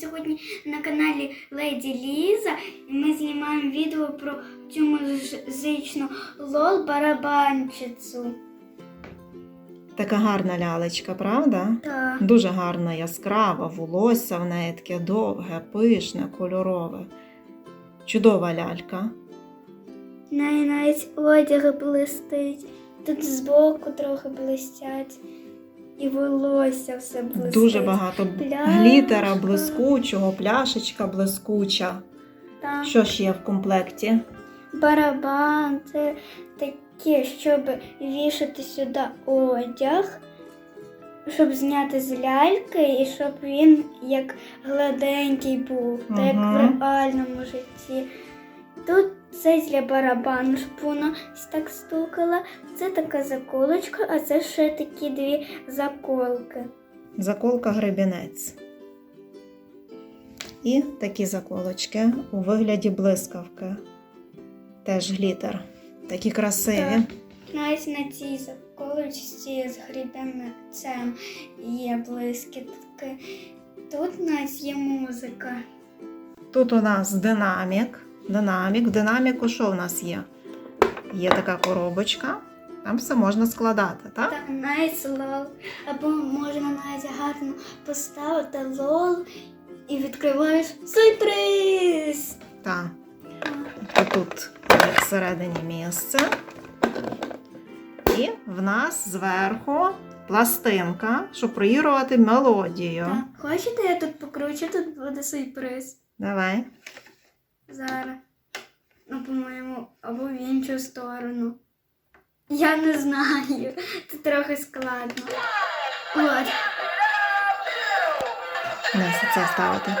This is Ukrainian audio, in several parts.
сьогодні на каналі Леді Ліза ми знімаємо відео про цю музичну лол барабанчицю. Така гарна лялечка, правда? Так. Дуже гарна, яскрава, волосся в неї таке довге, пишне, кольорове. Чудова лялька. В неї навіть одяг блистить. Тут збоку трохи блистять. І волосся все блистить. Дуже багато Пляшка. глітера блискучого, пляшечка блискуча. Так. Що ж є в комплекті? Барабан це таке, щоб вішати сюди одяг, щоб зняти з ляльки і щоб він як гладенький був, так як в реальному житті. Тут це для барабану, щоб воно так стукало. Це така заколочка, а це ще такі дві заколки. Заколка гребінець. І такі заколочки у вигляді блискавки. Теж глітер. Такі красиві. Навіть на цій заколочці з грібенцем є блискітки. Тут навіть є музика. Тут у нас динамік. Динамік. В динаміку що в нас є? Є така коробочка. Там все можна складати, так? Так, навіть лол. Або можна навіть гарно поставити лол і відкриваєш сюрприз. Так. То тут є всередині місце. І в нас зверху пластинка, щоб проігрувати мелодію. Так. Хочете, я тут покручу, тут буде сюрприз. Давай. Зараз. Ну, по-моєму, або в іншу сторону. Я не знаю. Це трохи складно. От. Несі це ставити.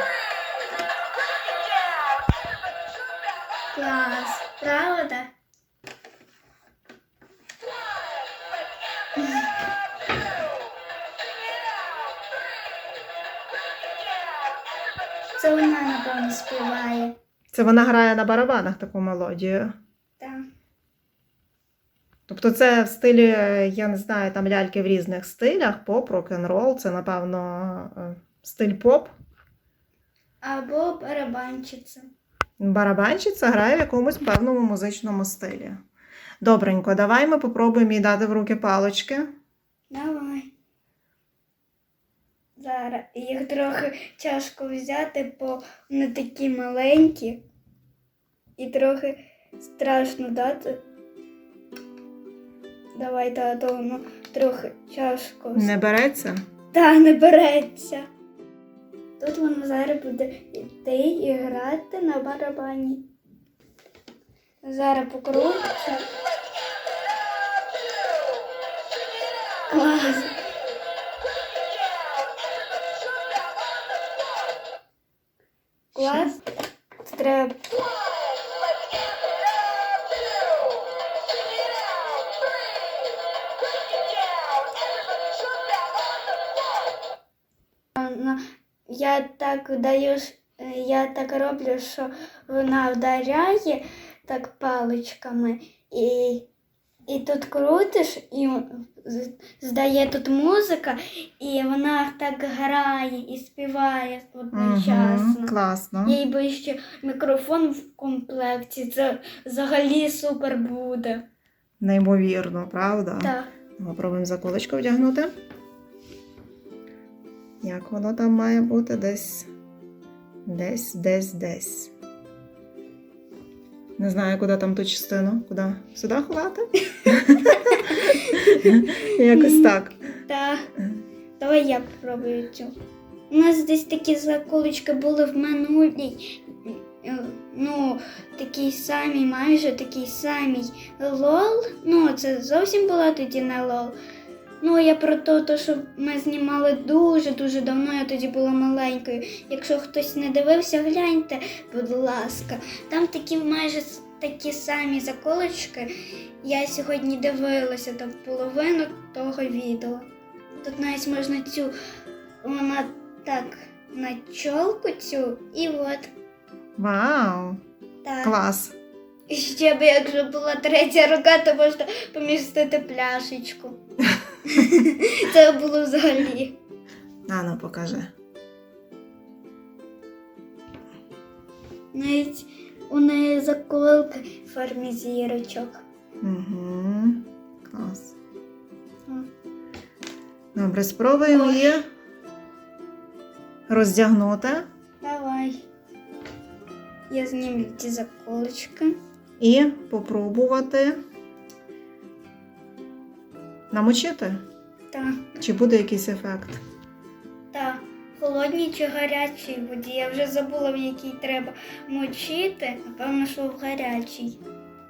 Клас. Правда? Це вона, напевно, співає. Це вона грає на барабанах таку мелодію. Так. Тобто це в стилі, я не знаю, там ляльки в різних стилях, поп, рок-н-рол, це, напевно, е, стиль поп. Або барабанчиця. Барабанщиця грає в якомусь певному музичному стилі. Добренько, давай ми попробуємо їй дати в руки палочки. Давай. Зараз їх трохи тяжко взяти, бо вони такі маленькі. І трохи страшно дати. Давай, та, то воно трохи тяжко. Не береться? Та не береться. Тут воно зараз буде йти і грати на барабані. Зараз покрутиться. Клас. Ну, Я так даю, е, я так роблю, що вона вдаряє так паличками і, і тут крутиш, і здає тут музика, і вона так грає і співає одночасно. Угу, класно. Їй би ще мікрофон в комплекті. Це взагалі супер буде. Неймовірно, правда? Так. Попробуємо заколочку вдягнути. Як воно там має бути? Десь. Десь, десь, десь. Не знаю, куди там ту частину. Куди? Сюди ховати? Якось так. Так. Давай я попробую цю. У нас десь такі заколочки були в минулій. Ну, такий самий, майже такий самий лол. Ну, це зовсім була тоді не лол. Ну, я про те, то, що ми знімали дуже-дуже давно, я тоді була маленькою. Якщо хтось не дивився, гляньте, будь ласка. Там такі майже такі самі заколочки. Я сьогодні дивилася там половину того відео. Тут навіть можна цю, вона так на чолку цю, і от Вау! так. Клас! І ще б, якщо була третя рука, то можна помістити пляшечку. Це було взагалі. А ну покажи. Навіть у неї заколка в формі зірочок. Угу. Клас. Добре, спробуємо її роздягнути Давай. Я знімлю ці заколочки. і попробувати намочити. Так, Чи буде якийсь ефект? так. Холодній чи гарячій воді. Я вже забула, в якій треба мочити. Напевно, що в гарячій.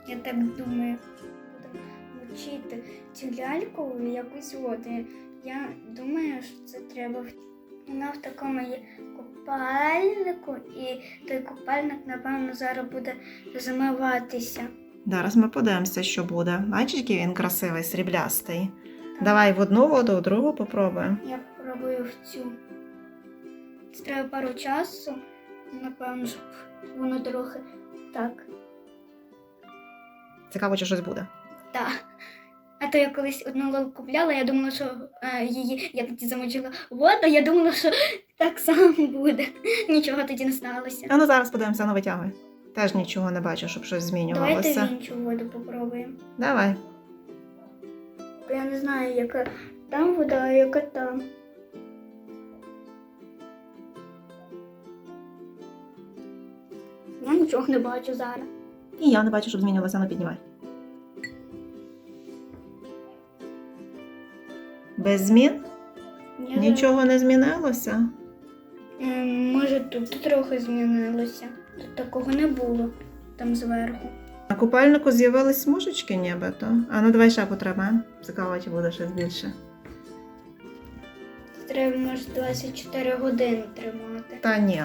Я так думаю. Будемо мочити цю ляльку в якусь воду. Я думаю, що це треба вона в такому є купальнику, і той купальник, напевно, зараз буде замиватися. Зараз ми подивимося, що буде. Бачиш, який він красивий, сріблястий. Давай в одну воду, в другу попробуємо. Я пробую в цю. Це треба пару часу, напевно, щоб воно трохи так. Цікаво, чи щось буде. Так. А то я колись одну лол купляла, я думала, що е, її я тоді замочила воду, я думала, що так само буде. Нічого тоді не сталося. А ну зараз подивимося, ну витягуй. Теж нічого не бачу, щоб щось Давайте змінювалося. в іншу воду попробуємо. Давай. Я не знаю, яка там вода, а яка там. Я нічого не бачу зараз. І я не бачу, щоб змінювалося, ну піднімай. Без змін? Я Нічого не змінилося. Ем, може тут трохи змінилося. Такого не було там зверху. На купальнику з'явились смужечки нібито. А ну давай ще потримаємо. Цікаво, чи буде щось більше. Треба може 24 години тримати. Та ні,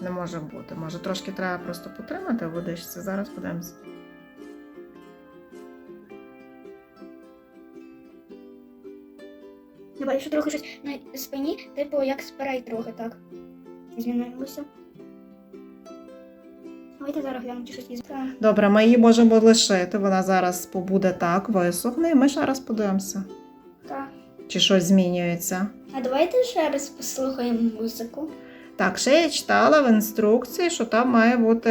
не може бути. Може трошки треба просто потримати водичці. Зараз подивимося. Я бачу трохи щось на спині, типу як спирай трохи так. Змінилося. Давайте зараз глянемо, чи щось є. Добре, ми її можемо лишити. Вона зараз побуде так, висохне, і ми ще раз подивимося, так. чи щось змінюється. А давайте ще раз послухаємо музику. Так, ще я читала в інструкції, що там має бути,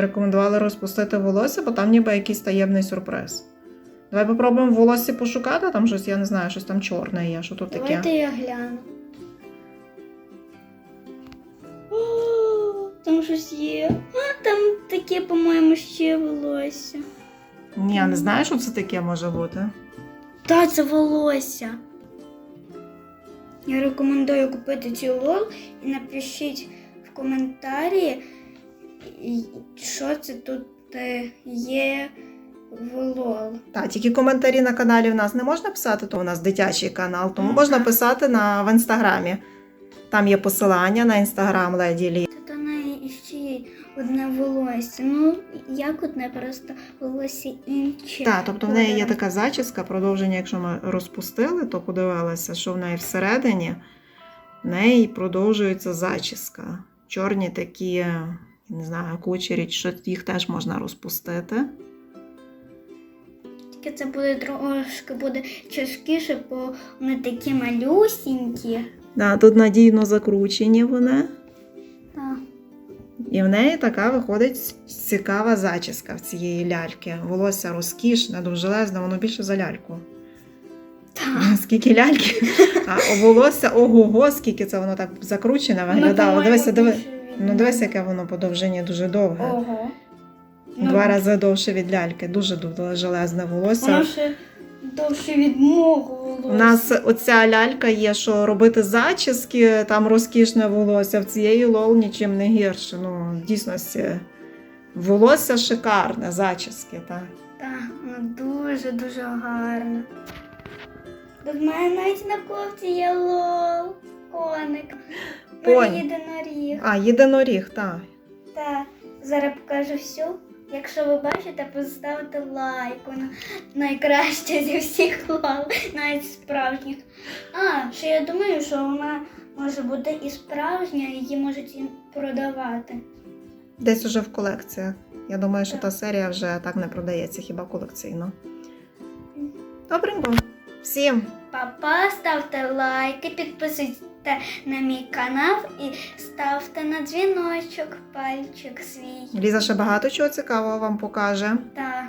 рекомендували розпустити волосся, бо там ніби якийсь таємний сюрприз. Давай попробуємо в волоссі пошукати, там щось, я не знаю, щось там чорне є, що тут Давайте таке. я гляну. Там щось є. А, там таке, по-моєму, ще волосся. Ні, я не знаю, що це таке може бути. Та, це волосся. Я рекомендую купити цю лол і напишіть в коментарі, що це тут е, є в лол. Так, тільки коментарі на каналі в нас не можна писати, то у нас дитячий канал, тому Ну, можна писати на, в інстаграмі. Там є посилання на інстаграм Леді Лі. Волосся. Ну, як одне, просто волосся інше. Так, тобто в неї є така зачіска, продовження, якщо ми розпустили, то подивилася, що в неї всередині в неї продовжується зачіска. Чорні такі, не знаю, кучері, що їх теж можна розпустити. Тільки це буде трошки буде тяжкіше, бо вони такі малюсінькі. Да, тут надійно закручені вони. І в неї така виходить цікава зачіска в цієї ляльки. Волосся розкішне, довжелезне, воно більше за ляльку. Так. Скільки ляльки, а волосся ого-го, скільки це воно так закручене виглядало. Ну, Дивися, диви. Ну мене. дивись, яке воно по довжині дуже довге. Ого. Два рази довше від ляльки, дуже довжелезне волосся. Воно ще довше від мого волосся. У нас оця лялька є, що робити зачіски, там розкішне волосся. В цієї лол нічим не гірше. Ну, в дійсності, волосся шикарне, зачіски, так. Так, воно дуже-дуже гарно. До мене навіть на кофті є лол, коник. Понь. єдиноріг. А, єдиноріг, так. Так, зараз покажу всю. Якщо ви бачите, поставте лайк. Вона найкраща зі всіх лол, навіть справжніх. А, ще я думаю, що вона може бути і справжня, її можуть і продавати. Десь уже в колекціях. Я думаю, що Так. та серія вже так не продається, хіба колекційно. Добренько. Всім Па! Папа, ставте лайки, підписуйтесь на мій канал і ставте на дзвіночок пальчик свій. Ліза ще багато чого цікавого вам покаже. Та